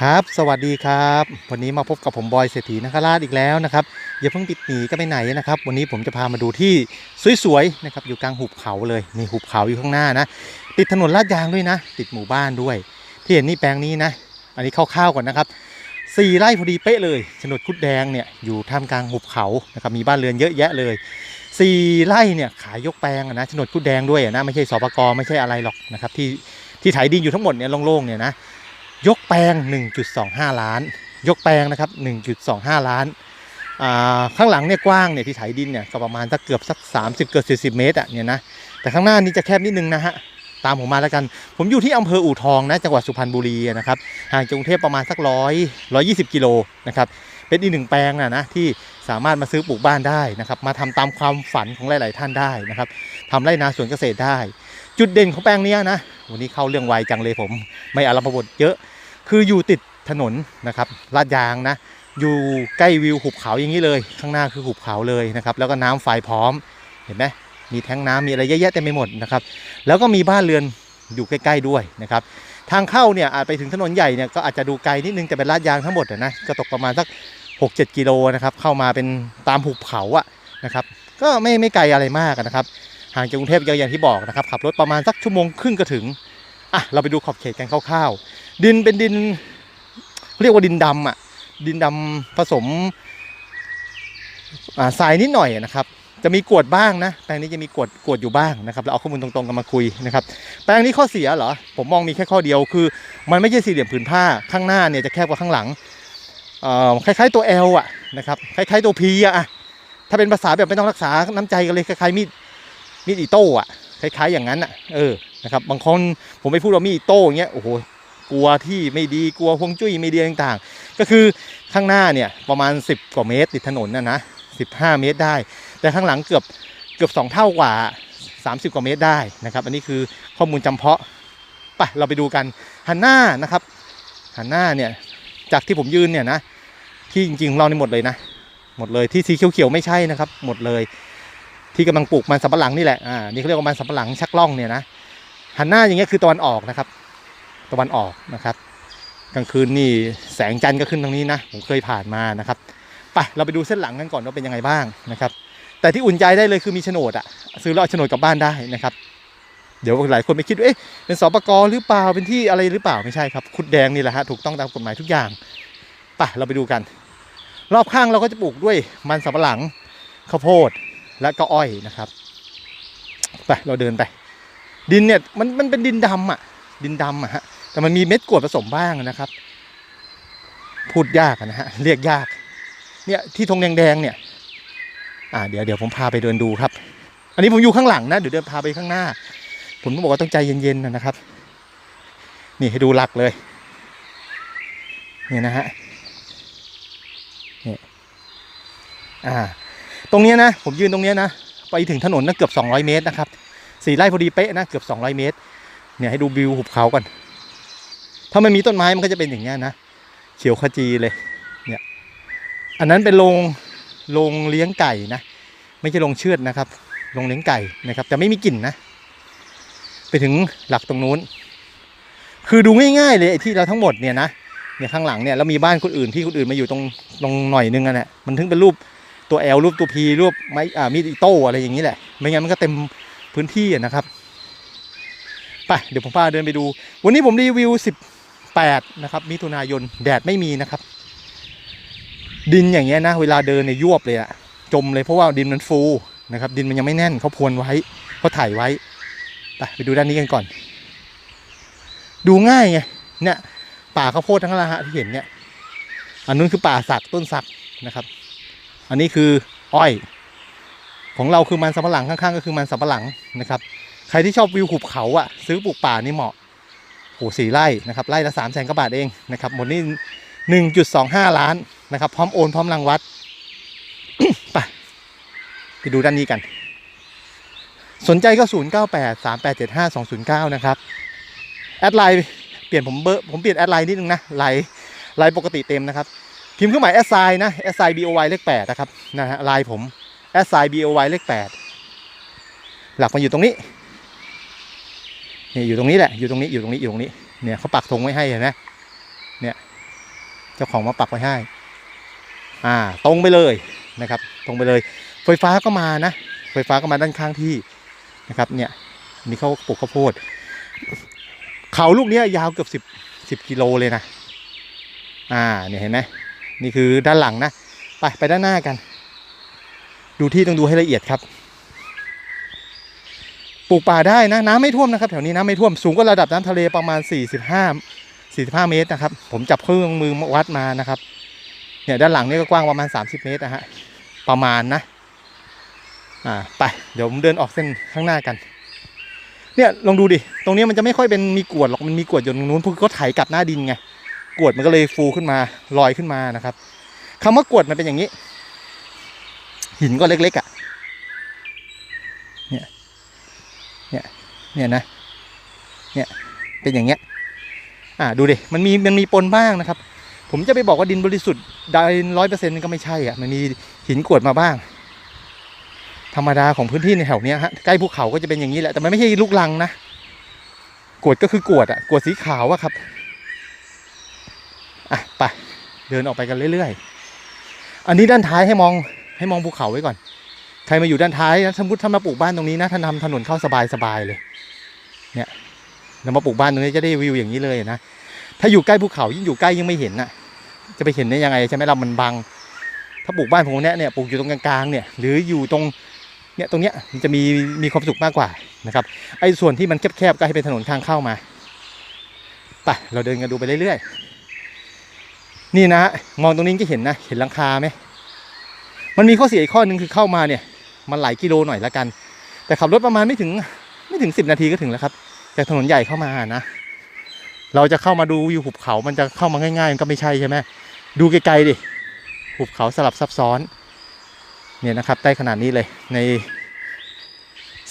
ครับ สวัสดีครับ วันนี้มาพบกับผมบอยเศรษฐีนคราชอีกแล้วนะครับอย่าเพิ่งปิดหนีก็ไปไหนนะครับ วันนี้ผมจะพามาดูที่สวยๆนะครับอยู่กลางหุบเขาเลยนี่หุบเขาอยู่ข้างหน้านะ ติดถนนลาดยางด้วยนะ ติดหมู่บ้านด้วย ที่เห็นนี่แปลงนี้นะ อันนี้คร่าวๆก่อนนะครับสี่ไร่พอดีเป๊ะเลยโฉนดคุดแดงเนี่ยอยู่ท่ามกลางหุบเขานะครับมีบ้านเรือนเยอะแยะเลยสี่ไร่เนี่ยขายยกแปลงนะโฉนดคุดแดงด้วยนะไม่ใช่สปกไม่ใช่อะไรหรอกนะครับที่ที่ไถดินอยู่ทั้งหมดเนี่ยโล่งๆเนี่ยนะ ยกแปลง 1.25 ล้าน ยกแปลงนะครับ 1.25 ล้านอ่าข้างหลังเนี่ยกว้างเนี่ยที่ไถดินเนี่ยก็ประมาณสักเกือบสัก 30 เกือบ40 เมตรอะเนี่ยนะ แต่ข้างหน้านี้จะแคบนิดนึงนะฮะ ตามผมมาแล้วกัน ผมอยู่ที่อำเภออู่ทองนะจังหวัดสุพรรณบุรีนะครับ ห่างจากกรุงเทพประมาณสักร้อยร้อยยี่สิบกิโลนะครับ เป็นอีกหนึ่งแปลงนะนะที่สามารถมาซื้อปลูกบ้านได้นะครับ มาทำตามความฝันของหลาย ๆ ท่านได้นะครับทำไร่นาสวนเกษตรได้ จุดเด่นของแปลงนี้นะ วันนี้เข้าเรื่องไวจังเลยผม ไม่อารัมพบทเยอะ คืออยู่ติดถนนนะครับลาดยางนะ อยู่ใกล้วิวหุบเขาอย่างนี้เลย ข้างหน้าคือหุบเขาเลยนะครับ แล้วก็น้ำไฟพร้อม เห็นไหมมีแท้งน้ำมีอะไรเยอะแยะเต็มไปหมดนะครับ แล้วก็มีบ้านเรือนอยู่ใกล้ๆด้วยนะครับ ทางเข้าเนี่ยอาจไปถึงถนนใหญ่เนี่ยก็อาจจะดูไกลนิดนึงแต่เป็นลาดยางทั้งหมดอะนะ ก็ตกประมาณสัก 6-7 กิโลนะครับ เข้ามาเป็นตามหุบเขาอะนะครับ ก็ไม่ไม่ไกลอะไรมากนะครับ ห่างจากกรุงเทพอย่างที่บอกนะครับ ขับรถประมาณสักชั่วโมงครึ่งก็ถึง อะ เราไปดูขอบเขตกันคร่าวๆ ดินเป็นดิน เรียกว่าดินดำอะ ดินดำผสมทรายนิดหน่อยนะครับ จะมีกวดบ้างนะ แปลงนี้จะมีกวดกวดอยู่บ้างนะครับเราเอาข้อมูลตรงๆกันมาคุยนะครับ แปลงนี้ข้อเสียเหรอ ผมมองมีแค่ข้อเดียวคือ มันไม่ใช่สี่เหลี่ยมผืนผ้าข้างหน้าเนี่ยจะแคบกว่าข้างหลังคล้ายๆตัว L อะนะครับคล้ายๆตัว P อะถ้าเป็นภาษาแบบไม่ต้องรักษาน้ำใจกันเลยคล้ายๆมีดมีดอิโต้อะคล้ายๆอย่างนั้นอะเออนะครับบางคนผมไปพูดว่ามีดอิโต้อย่างเงี้ยโอ้โห กลัวที่ไม่ดีกลัวฮวงจุ้ยไม่ดีต่างๆ ก็คือข้างหน้าเนี่ยประมาณ 10 กว่าเมตรติดถนนนะนะ15 เมตรได้ แต่ข้างหลังเกือบเกือบ 2 เท่ากว่า 30 กว่าเมตรได้นะครับ อันนี้คือข้อมูลจำเพาะไปเราไปดูกันหันหน้านะครับหันหน้าเนี่ยจากที่ผมยืนเนี่ยนะที่จริงๆของเรานี่หมดเลยนะ หมดเลยที่สีเขียวๆไม่ใช่นะครับ หมดเลย ที่กำลังปลูกมันสำปะหลังนี่แหละอ่านี่เขาเรียกว่ามันสำปะหลังชักล่องเนี่ยนะหันหน้าอย่างเงี้ยคือตะวันออกนะครับะวันออกนะครับ กลางคืนนี่แสงจันทร์ก็ขึ้นตรงนี้นะ ผมเคยผ่านมานะครับไปเราไปดูเส้นหลังกันก่อนว่าเป็นยังไงบ้างนะครับ แต่ที่อุ่นใจได้เลยคือมีโฉนดอะซื้อแล้วเอาโฉนดกลับบ้านได้นะครับ เดี๋ยวหลายคนไปคิดว่าเอ๊ะเป็นสปกหรือเปล่าเป็นที่อะไรหรือเปล่าไม่ใช่ครับขุดแดงนี่แหละฮะถูกต้องตามกฎหมายทุกอย่างไปเราไปดูกัน รอบข้างเราก็จะปลูกด้วยมันสำปะหลังข้าวโพดและก็อ้อยนะครับไปเราเดินไป ดินเนี่ยมันมันเป็นดินดำอะดินดำอะฮะ แต่มันมีเม็ดกรวดผสมบ้างนะครับ พูดยากนะฮะเรียกยาก เนี่ยที่ธงแดงๆเนี่ยอ่าเดี๋ยวเดี๋ยวผมพาไปเดินดูครับ อันนี้ผมอยู่ข้างหลังนะเดี๋ยวเดินพาไปข้างหน้า ผมต้องบอกว่าต้องใจเย็นๆนะครับ นี่ให้ดูหลักเลยเนี่ยนะฮะนี่อ่า ตรงนี้นะ ผมยืนตรงนี้นะ ไปถึงถนนนะเกือบ 200 เมตรนะครับสี่ไร่พอดีเป๊ะนะเกือบ 200 เมตร เนี่ยให้ดูวิวหุบเขาก่อน ถ้ามันมีต้นไม้มันก็จะเป็นอย่างเงี้ยนะเขียวขจีเลยเนี่ยอันนั้นเป็นโรงโรงเลี้ยงไก่นะไม่ใช่โรงเชือดนะครับโรงเลี้ยงไก่นะครับแต่ไม่มีกลิ่นนะ ไปถึงหลักตรงนู้น คือดูง่ายๆเลยที่เราทั้งหมดเนี่ยนะเนี่ยข้างหลังเนี่ยแล้วมีบ้านคนอื่นที่คนอื่นมาอยู่ตรงตรงหน่อยนึงอะเนี่ยมันถึงเป็นรูปตัว L รูปตัว P รูปไม้อ่ามีดอิโต้อะไรอย่างนี้แหละ ไม่งั้นมันก็เต็มพื้นที่อะนะครับไปเดี๋ยวผมพาเดินไปดู วันนี้ผมรีวิว10 8 นะครับ มิถุนายนแดดไม่มีนะครับ ดินอย่างเงี้ยนะ เวลาเดินเนี่ยยวบเลยอะจมเลยเพราะว่าดินมันฟูนะครับ ดินมันยังไม่แน่นเขาพรวนไว้เขาถ่ายไว้ไปไปดูด้านนี้กันก่อน ดูง่ายไงเนี่ยป่าข้าวโพดทั้งละฮะที่เห็นเนี่ยอันนู้นคือป่าสักต้นสักนะครับ อันนี้คืออ้อย ของเราคือมันสำปะหลังข้างๆ ก็คือมันสำปะหลังนะครับ ใครที่ชอบวิวหุบเขาอะซื้อปลูกป่านี่เหมาะ โหสี่ไร่นะครับไร่ละสามแสนกว่าบาทเองนะครับหมดนี่หนึ่งจุดสองห้าล้านนะครับ พร้อมโอนพร้อมรังวัดไปไปดูด้านนี้กัน สนใจก็ศูนย์เก้าแปดสามแปดเจ็ดห้าสองศูนย์เก้านะครับแอดไลน์เปลี่ยนผมเบอร์ผมเปลี่ยนแอดไลน์นิดนึงนะไลน์ไลน์ปกติเต็มนะครับพิมพ์เครื่องหมาย s i นะ s i b o y เลขแปดนะครับนะฮะไลน์ผม s i b o y เลขแปดหลักมาอยู่ตรงนี้ นี่อยู่ตรงนี้แหละอยู่ตรงนี้อยู่ตรงนี้อยู่ตรงนี้เนี่ยเขาปักธงไว้ให้เห็นไหมเนี่ยเจ้าของมาปักไว้ให้ อ่า ตรงไปเลยนะครับ ตรงไปเลย ไฟฟ้าก็มานะ ไฟฟ้าก็มาด้านข้างที่นะครับ เนี่ยนี่เขาปลูกข้าวโพด เขาลูกเนี้ยยาวเกือบสิบสิบกิโลเลยนะ อ่า เนี่ยเห็นไหมนี่คือด้านหลังนะ ไปไปด้านหน้ากัน ดูที่ต้องดูให้ละเอียดครับ ลูกป่าได้นะน้ำไม่ท่วมนะครับแถวนี้น้ำไม่ท่วมสูงกว่าระดับน้ำทะเลประมาณ 45 45 เมตรนะครับ ผมจับเครื่องมือวัดมานะครับเนี่ยด้านหลังนี่ก็กว้างประมาณ 30 เมตรนะฮะประมาณนะอ่าไปเดี๋ยวผมเดินออกเส้นข้างหน้ากันเนี่ยลองดูดิตรงนี้มันจะไม่ค่อยเป็นมีกวดหรอกมันมีกวดอยู่ตรงนู้นพราะเขาไถกลับหน้าดินไงกวดมันก็เลยฟูขึ้นมาลอยขึ้นมานะครับคำว่ากวดมันเป็นอย่างนี้ หินก็เล็กๆอะนี่ย เนี่ย เนี่ยนะเนี่ยเป็นอย่างเงี้ยอ่าดูดิมันมีมันมีปนบ้างนะครับ ผมจะไปบอกว่าดินบริสุทธิ์ดินร้อยเปอร์เซ็นต์ก็ไม่ใช่อะมันมีหินกรวดมาบ้าง ธรรมดาของพื้นที่ในแถวเนี้ยฮะใกล้ภูเขาก็จะเป็นอย่างนี้แหละแต่มันไม่ใช่ลูกลังนะกรวดก็คือกรวดอะกรวดสีขาวอะครับอะไปเดินออกไปกันเรื่อยๆ อันนี้ด้านท้ายให้มองให้มองภูเขาไว้ก่อน ใครมาอยู่ด้านท้ายนะสมมติถ้ามาปลูกบ้านตรงนี้นะท่านทำถนนเข้าสบายๆเลยเนี่ย เรามาปลูกบ้านตรงนี้จะได้วิวอย่างนี้เลยนะ ถ้าอยู่ใกล้ภูเขายิ่งอยู่ใกล้ยิ่งไม่เห็นนะจะไปเห็นได้ยังไงใช่ไหมเรามันบัง ถ้าปลูกบ้านผมเนี้ยเนี่ยปลูกอยู่ตรงกลางๆเนี่ย หรืออยู่ตรงเนี่ยตรงเนี้ยมันจะมีมีความสุขมากกว่านะครับไอ้ส่วนที่มันแคบๆก็ให้เป็นถนนทางเข้ามาไปเราเดินกันดูไปเรื่อยๆ นี่นะมองตรงนี้จะเห็นนะเห็นหลังคาไหมมันมีข้อเสียอีกข้อหนึ่งคือเข้ามาเนี่ย มันหลายกิโลหน่อยละกัน แต่ขับรถประมาณไม่ถึงไม่ถึงสิบนาทีก็ถึงแล้วครับ จากถนนใหญ่เข้ามานะ เราจะเข้ามาดูวิวหุบเขา มันจะเข้ามาง่ายๆมันก็ไม่ใช่ใช่ไหมดูไกลๆดิหุบเขาสลับซับซ้อน เนี่ยนะครับได้ขนาดนี้เลยใน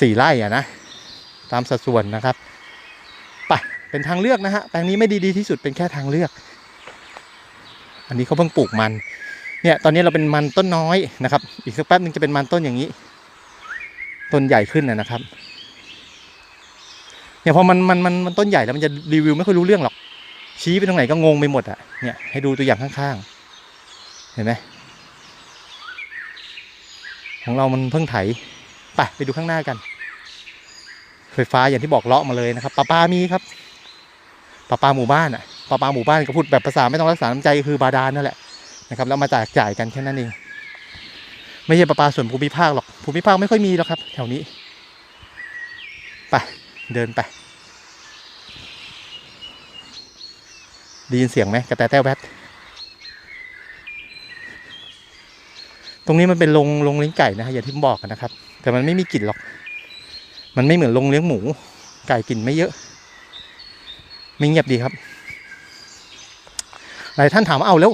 สี่ไร่อะนะตามสัดส่วนนะครับไปเป็นทางเลือกนะฮะแปลงนี้ไม่ดีดีที่สุดเป็นแค่ทางเลือก อันนี้เขาเพิ่งปลูกมัน เนี่ยตอนนี้เราเป็นมันต้นน้อยนะครับ อีกสักแป๊บนึงจะเป็นมันต้นอย่างนี้ ต้นใหญ่ขึ้นนะครับ เนี่ยพอมันมันมันมันต้นใหญ่แล้วมันจะรีวิวไม่ค่อยรู้เรื่องหรอก ชี้ไปตรงไหนก็งงไปหมดอะเนี่ยให้ดูตัวอย่างข้างๆ เห็นไหมของเรามันเพิ่งไถไปไปดูข้างหน้ากัน ไฟฟ้าอย่างที่บอกเลาะมาเลยนะครับปลาปลามีครับปลาปลาหมู่บ้านอะปลาปลาหมู่บ้านก็พูดแบบภาษาไม่ต้องรักษาน้ำใจคือบาดาลนั่นแหละนะครับแล้วมาจ่ายจ่ายกันแค่นั้นเองไม่ใช่ประปาส่วนภูมิภาคหรอกภูมิภาคไม่ค่อยมีหรอกครับ แถวนี้ เดินไป ได้ยินเสียงไหมกระแตแต้วแวดตรงนี้มันเป็นโรงโรงเลี้ยงไก่นะฮะอย่างที่ผมบอกกันนะครับ แต่มันไม่มีกลิ่นหรอก มันไม่เหมือนโรงเลี้ยงหมู ไก่กลิ่นไม่เยอะไม่เงียบดีครับหลายท่านถามว่าเอาแล้ว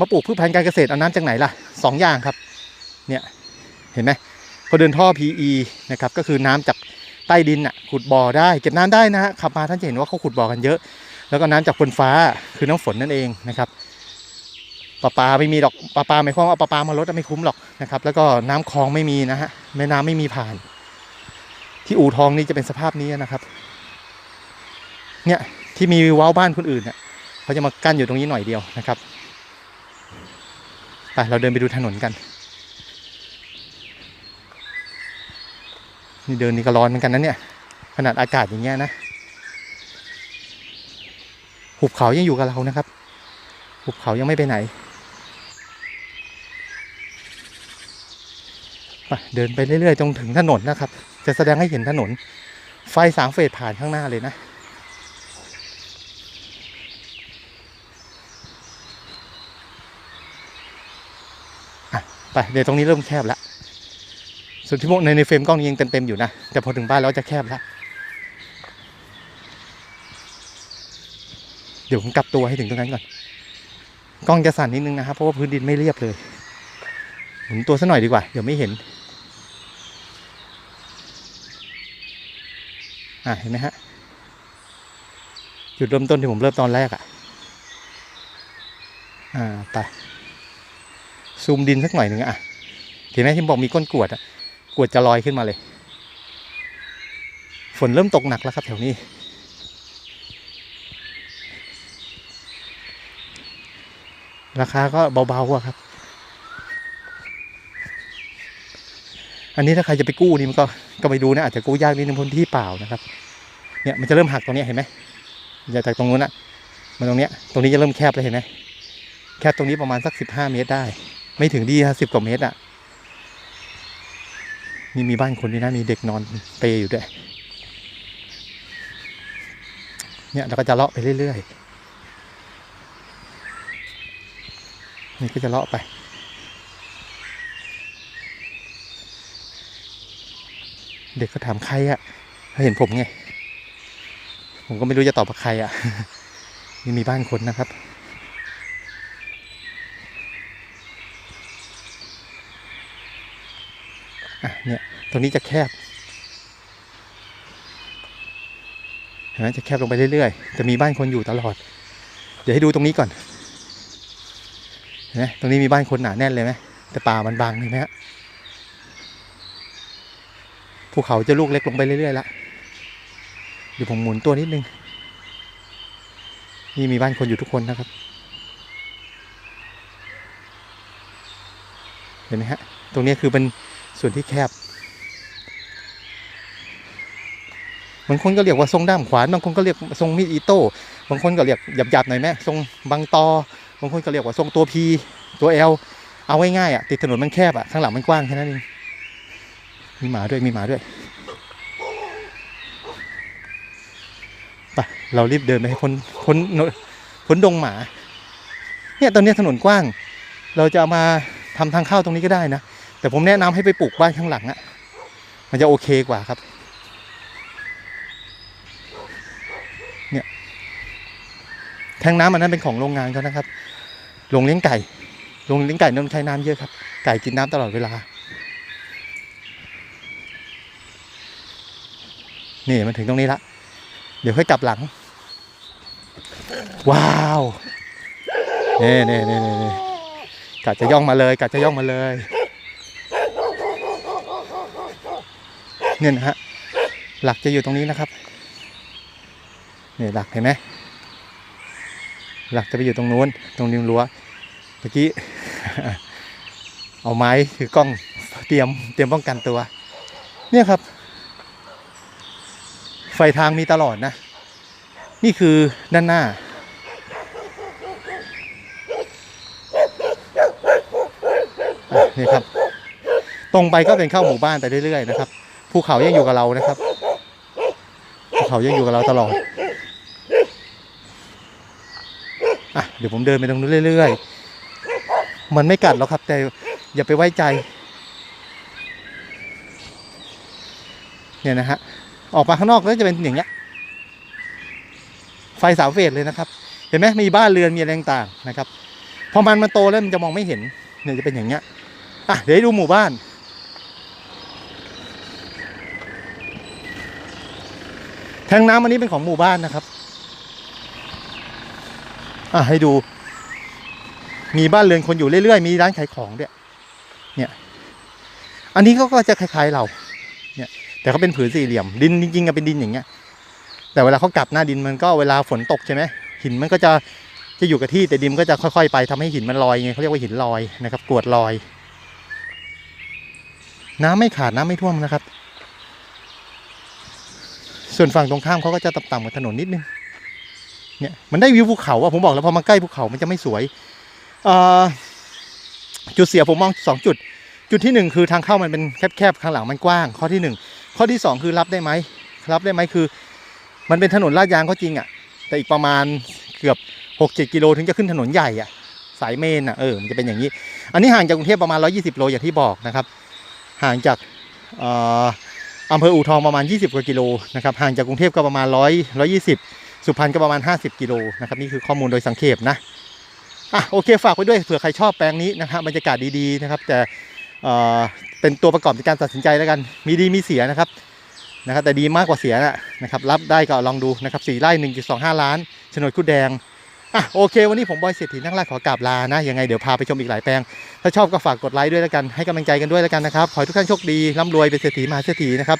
มาปลูกพืชพันธุ์การเกษตรเอาน้ำจากไหนล่ะสองอย่างครับ เนี่ยเห็นไหมเขาเดินท่อ PE นะครับก็คือน้ำจาก ใต้ดินอะขุดบ่อได้ เก็บน้ำได้นะฮะขับมาท่านจะเห็นว่าเขาขุดบ่อกันเยอะ แล้วก็น้ำจากฝนฟ้าคือน้ำฝนนั่นเองนะครับปลาปลาไม่มีหรอกปลาปลาไม่ควาว่าปลาปลามาลดไม่คุ้มหรอกนะครับแล้วก็น้ำคลองไม่มีนะฮะแม่น้ำไม่มีผ่าน ที่อู่ทองนี่จะเป็นสภาพนี้นะครับ เนี่ยที่มีว้าวบ้านคนอื่นเนี่ยเขาจะมากั้นอยู่ตรงนี้หน่อยเดียวนะครับไปเราเดินไปดูถนนกัน นี่เดินนี่ก็ร้อนเหมือนกันนะเนี่ย ขนาดอากาศอย่างเงี้ยนะ หุบเขายังอยู่กับเรานะครับ หุบเขายังไม่ไปไหนเดินไปเรื่อยๆจนถึงถนนนะครับ จะแสดงให้เห็นถนน ไฟสามเฟสผ่านข้างหน้าเลยนะ ไปเดี๋ยวตรงนี้เริ่มแคบแล้ว ส่วนที่พวกในในเฟรมกล้องยังเต็มๆอยู่นะ แต่พอถึงบ้านแล้วจะแคบแล้วเดี๋ยวผมกลับตัวให้ถึงตรงนั้นก่อน กล้องจะสั่นนิดนึงนะครับ เพราะว่าพื้นดินไม่เรียบเลย หมุนตัวซะหน่อยดีกว่า เดี๋ยวไม่เห็น อะเห็นไหมฮะ จุดเริ่มต้นที่ผมเริ่มตอนแรกอะ อ่าไปซูมดินสักหน่อยหนึ่งอะเห็นไหมที่บอกมีก้นกวดอะ วดจะลอยขึ้นมาเลย ฝนเริ่มตกหนักแล้วครับแถวนี้ ราคาก็เบาๆครับ อันนี้ถ้าใครจะไปกู้นี่มันก็ก็ไปดูนะอาจจะกู้ยากนิดนึงพราะที่เปล่านะครับเนี่ยมันจะเริ่มหักตรงนี้เห็นไหมจากตรงนู้นอะมาตรงเนี้ยตรงนี้จะเริ่มแคบแล้วเห็นไหมแคบตรงนี้ประมาณสักสิบห้าเมตรได้ ไม่ถึงดีสิบกว่าเมตรอะ นี่มีบ้านคนด้วยนะ มีเด็กนอนเปย์อยู่ด้วย เนี่ยเราก็จะเลาะไปเรื่อยๆ นี่ก็จะเลาะไป เด็กก็ถามใครอะเขาเห็นผมไง ผมก็ไม่รู้จะตอบใครอะนี่มีบ้านคนนะครับ อะเนี่ยตรงนี้จะแคบเห็นไหมจะแคบลงไปเรื่อยๆจะมีบ้านคนอยู่ตลอด เดี๋ยวให้ดูตรงนี้ก่อนเห็นไหมตรงนี้มีบ้านคนหนาแน่นเลยไหมแต่ป่ามันบางเห็นไหมฮะภูเขาจะลูกเล็กลงไปเรื่อยๆละเดี๋ยวผมหมุนตัวนิดนึงนี่มีบ้านคนอยู่ทุกคนนะครับ เห็นไหมฮะ ตรงนี้คือเป็น ส่วนที่แคบบางคนก็เรียกว่าทรงด้ามขวาน บางคนก็เรียกทรงมีดอิโต้ บางคนก็เรียกหยาบๆหน่อยไหมทรงบางตอ บางคนก็เรียกว่าทรงตัวพีตัวเอลเอาง่ายๆอะติดถนนมันแคบอะข้างหลังมันกว้างแค่นั้นเองมีหมาด้วยมีหมาด้วยไปเรารีบเดินไปให้พ้นพ้นพ้นดงหมา เนี่ยตอนนี้ถนนกว้าง เราจะเอามาทำทางเข้าตรงนี้ก็ได้นะ แต่ผมแนะนำให้ไปปลูกบ้านข้างหลังอะมันจะโอเคกว่าครับแทงน้ำอันนั้นเป็นของโรงงานเขานะครับ โรงเลี้ยงไก่ โรงเลี้ยงไก่ต้องใช้น้ำเยอะครับ ไก่กินน้ำตลอดเวลา นี่มันถึงตรงนี้ละ เดี๋ยวค่อยกลับหลัง ว้าวเน่เน่เน่เน่เน่กัดจะย่องมาเลยกัดจะย่องมาเลย เนี่ยนะฮะหลักจะอยู่ตรงนี้นะครับเนี่ยหลักเห็นไหมหลักจะไปอยู่ตรงนู้น ตรงริมรั้วเมื่อกี้เอาไม้ถือกล้องเตรียมเตรียมป้องกันตัว เนี่ยครับ ไฟทางมีตลอดนะ นี่คือด้านหน้า นี่ครับ ตรงไปก็เป็นเข้าหมู่บ้านไปเรื่อยๆนะครับ ภูเขายังอยู่กับเรานะครับภูเขายังอยู่กับเราตลอดอะเดี๋ยวผมเดินไปตรงนู้นเรื่อยๆ มันไม่กัดหรอกครับ แต่อย่าไปไว้ใจ เนี่ยนะฮะ ออกมาข้างนอกก็จะเป็นอย่างเงี้ย ไฟสามเฟสเลยนะครับ เห็นไหมมีบ้านเรือนมีอะไรต่างๆนะครับ พอมันมันโตแล้วมันจะมองไม่เห็น เนี่ยจะเป็นอย่างเงี้ย อะเดี๋ยวดูหมู่บ้าน แทงน้ำอันนี้เป็นของหมู่บ้านนะครับ อะให้ดู มีบ้านเรือนคนอยู่เรื่อยๆ มีร้านขายของด้วย เนี่ย อันนี้เขาก็จะคล้ายๆเรา เนี่ย แต่เขาเป็นผืนสี่เหลี่ยม ดินจริงๆอะเป็นดินอย่างเงี้ย แต่เวลาเขากลับหน้าดินมันก็เวลาฝนตกใช่ไหมหินมันก็จะจะอยู่กับที่แต่ดินก็จะค่อยๆ ไปทำให้หินมันลอยไงเขาเรียกว่าหินลอยนะครับกรวดลอย น้ำไม่ขาดน้ำไม่ท่วมนะครับ ส่วนฝั่งตรงข้ามเขาก็จะต่ำๆกับถนนนิดนึงเนี่ยมันได้วิวภูเขาอะผมบอกแล้วพอมาใกล้ภูเขามันจะไม่สวยอ่อจุดเสียผมมองสองจุด จุดที่หนึ่งคือทางเข้ามันเป็นแคบๆข้างหลังมันกว้าง ข้อที่หนึ่งข้อที่สองคือรับได้ไหมรับได้ไหมคือ มันเป็นถนนลาดยางก็จริงอะแต่อีกประมาณเกือบหกเจ็ดกิโลถึงจะขึ้นถนนใหญ่อะสายเมนอะเออมันจะเป็นอย่างนี้ อันนี้ห่างจากกรุงเทพประมาณ120โลอย่างที่บอกนะครับ ห่างจากเอำเภออู่ทองประมาณ 20 กว่ากิโลนะครับห่างจากกรุงเทพก็ประมาณ 100 120 สุพรรณก็ประมาณ 50 กิโลนะครับนี่คือข้อมูลโดยสังเขปนะอะโอเคฝากไว้ด้วยเผื่อใครชอบแปลงนี้นะฮะบบรรยากาศดีๆนะครับแต่เออเป็นตัวประกอบในการตัดสินใจแล้วกัน มีดีมีเสียนะครับนะครับแต่ดีมากกว่าเสียนะครับรับได้ก็ลองดูนะครับสี่ไร่1.25ล้านโฉนดคุดแดง อะโอเค วันนี้ผมบอยเศรษฐีนั่งล่ขอกราบลานะยังไงเดี๋ยวพาไปชมอีกหลายแปลง ถ้าชอบก็ฝากกดไลค์ด้วยแล้วกันให้กำลังใจกันด้วยแล้วกันนะครับขอให้ทุกท่านโชคดีร่ำรวยเป็นเศรษฐีมหาเศรษฐีนะครับ